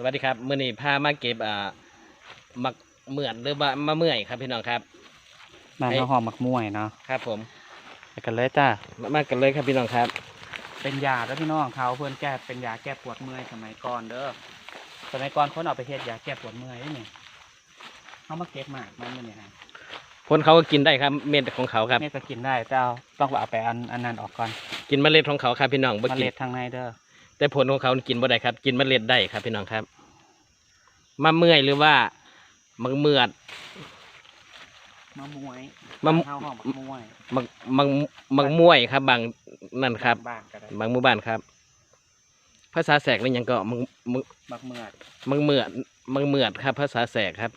สวัสดีครับมื่อนี้พามาเก็บอ่ามักเหมือนหรือว่ามะเมื่อยครับพี่น้องครับ บ้านไอ้เขาหอมมักม่วยเนาะครับผมไปกันเลยจ้ามามากันเลยครับพี่น้องครับ เป็นยาแล้วพี่น้องเขาเพื่อนแก้เป็นยาแก้ปวดเมื่อยสมัยก่อนเด้อสมัยก่อนคนเอาไปเฮ็ดยาแก้ปวดเมื่อยนี่นี่เขามาเก็บหมากมันมันเนี่ยนะผลเขาก็กินได้ครับเม็ดของเขาครับ เม็ดก็กินได้แต่เอาต้องเอาไปอันอันนั้นออกก่อนกินเมล็ดของเขาครับพี่น้องบ่เมกินล็ดทางในเด้อ แต่ผลของเขากินบ่ได้ครับ กินเมล็ดได้ครับพี่น้องครับมะเมื่อยหรือว่ามักเมือดมะม่วยมะข้าวหอมมักม่วยมักมักมักม่วยครับ บางนั่นครับบ้านก็ได้บางหมู่บ้านครับ ภาษาแสกนี่ยังก็มักมักมักเมือดมักเมือดมักเมือดครับ ภาษาแสกครับ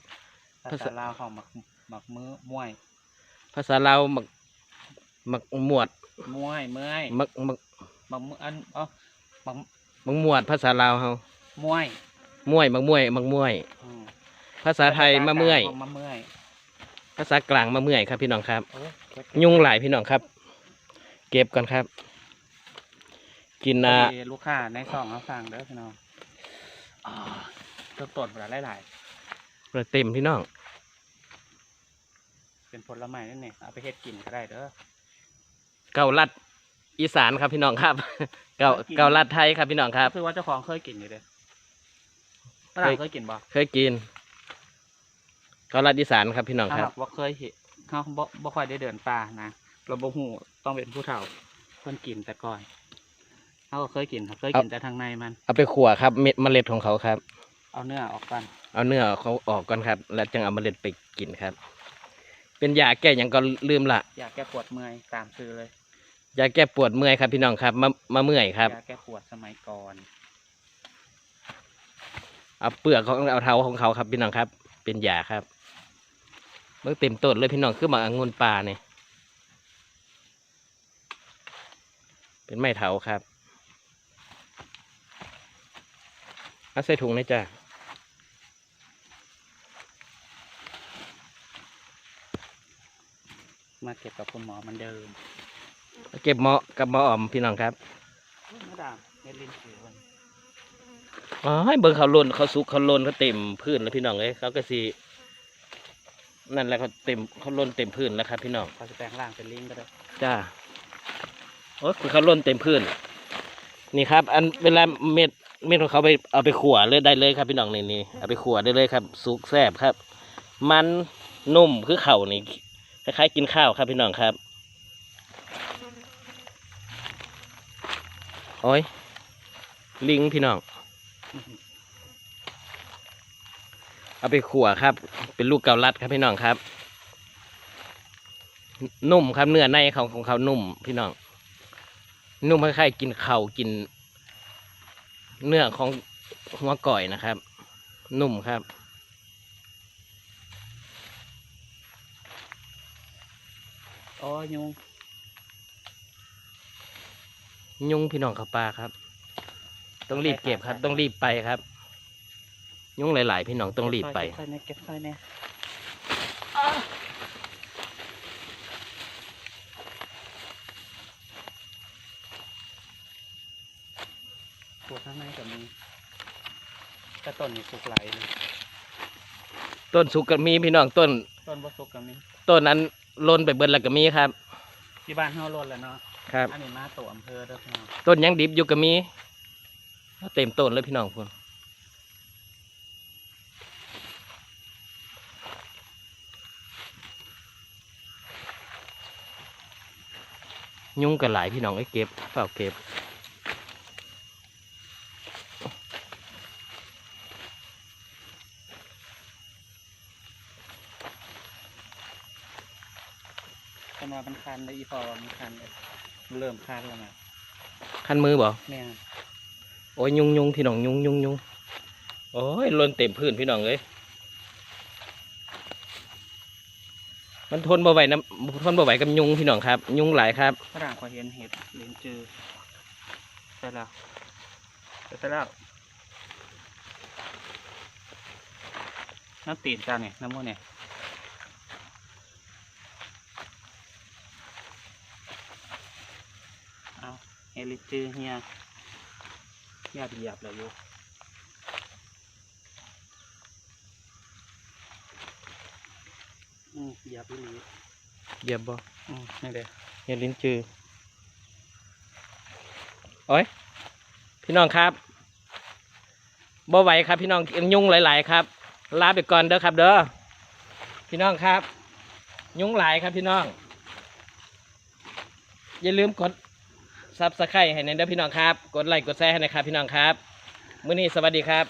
ภาษาลาวของมักมักมือม่วย ภาษาลาวมักมักหมวดม่วยเมื่อยมักมักมักมืออันเอ๋อ มักมักหมวดภาษาลาวเฮาม่วยม่วยมักม่วยมักม่วย อืมภาษาไทยมะเมื่อย มะเมื่อยภาษากลางมะเมื่อยครับพี่น้องครับ โอ้เก็บยุงหลายพี่น้องครับ เก็บก่อนครับ กินนะพอดีลูกค้าในซองเขาสั่งเด้อพี่น้องอ่าตัวตดเวลาหลายเต็มพี่น้อง ๆเป็นผลไม้นั่นนี่เอาไปเฮ็ดกินก็ได้เด้อเกาลัด อีสานครับพี่น้องครับ เกาเกาลัดไทยครับพี่น้องครับ คือว่าเจ้าของเคยกินอยู่เด้อฝเครั่ยงเคยกินบ่เคยกิน เกาลัดอีสานครับพี่น้องถ้าครับหากว่าเคยเห็นเขาบ่บ่ค่อยได้เดินป่านะเราบ่ฮู้ต้องเป็นผู้เฒ่าเพิ่นกินแต่ก่อนเขาก็เคยกินครับเคยกินแต่ทางในมัน เอาไปขั่วครับเม็ดเมล็ดของเขาครับ เอาเนื้อออกกันเอาเนื้อเขาออกก่อนครับ แล้วจึงเอาเมล็ดไปกินครับ เป็นยาแก้หยังก็ลืมละยาแก้ปวดเมื่อยตามซื้อเลย ยาแก้ปวดเมื่อยครับพี่น้องครับมะมะเมื่อยครับยาแก้ปวดสมัยก่อนเอาเปลือกของเอาเท้าของเขาครับพี่น้องครับ เป็นยาครับเมื่อเต็มต้นเลยพี่น้องคือหมากองุ่นปลาเนี่ยเป็นไม้เถาครับเอาใส่ถุงเลยจ้ามาเก็บกับคุณหมอเหมันเดิม เก็บเหมาะกับเหมาะอ่อมพี่น้องครับมาดามเม็ดลิ้นจือมันอ๋อให้เบิ่งเขาหล่นเขาสุกเขาหล่นเขาเต็มพื้นแล้วพี่น้องเลยเขาก็สินั่นแหละเขาเต็มเขาหล่นเต็มพื้นแล้วครับ พี่น้องเขาจะแปลงร่างเป็นลิงก็ได้จ้าโอ้ยเขาล่นเต็มพื้น นี่ครับ อันเวลาเม็ดเม็ดของเขาไปเอาไปขั่วเลยได้เลยครับ พี่น้องนี่นี่เอาไปขั่วได้เลยครับสุกแซ่บครับ มันนุ่มคือเข่าวนี่คล้ายๆกินข้าวครับพี่น้องครับ โอ้ย ลิงพี่น้อง เอาไปขั่วครับ เป็นลูกเกาลัดครับพี่น้องครับ นุ่มครับเนื้อในเขาของเขานุ่มพี่น้อง นุ่มคล้ายๆกินเข่ากิน เนื้อของหัวก่อยนะครับ นุ่มครับอ๋อยุง ยุงพี่น้องเขาปลาครับ ต้องรีบเก็บครับ ต้องรีบไปครับ ยุงหลาย ๆ พี่น้องต้องรีบไป เก็บค่อยๆเนี่ยเก็บค่อยๆเนี่ยปวดข้างในกับมีกระต้นนี่สุกไหลเลยต้นสุกก็มีพี่น้องต้น ต้นบ่สุกกับมีต้นนั้นลนไปเบิดแล้วก็มีครับ ที่บ้านเฮาโลดแล้วเนาะ ครับ อันนี้มาตัวอำเภอเด้อพี่น้องต้นยังดิบอยู่ก็มี เต็มต้นเลยพี่น้องคุณยุงกันหลายพี่น้องไอ้เก็บเปล่าเก็บเพิ่นว่ามันคันได้อีพอว่ามันคันเลยมัน เริ่มคันแล้วนะคันมือบ่แม่นโอ้ยยุงยุงพี่น้องยุงยุงยุงโอ้ยหล่นเต็มพื้นพี่น้องเลยมันทนบ่ไหวนะทนบ่ไหวกับยุงพี่น้องครับ ยุงหลายครับฝรั่งขอยเห็นเห็ดลิ้นจือใช่แล้วใช่แล้วน้ำตีนจ้าเนี่ยน้ำมันเนี่ย ฮลิจือเฮียยาดหยาบเลยโย่อืมยาบเลยเหยียบบ่อืมนี่เด้อเฮลิ้นจือโอ้ยพี่น้องครับบ่ไหวครับ พี่น้องยุ่งหลาย ๆ ครับลาไปก่อนเด้อครับ เด้อพี่น้องครับ ยุ่งหลายครับพี่น้อง อย่าลืมกด ซับสไครต์ให้ในเด้อพี่น้องครับ กดไลค์กดแชร์ให้นะครับพี่น้องครับมื้อนี้สวัสดีครับ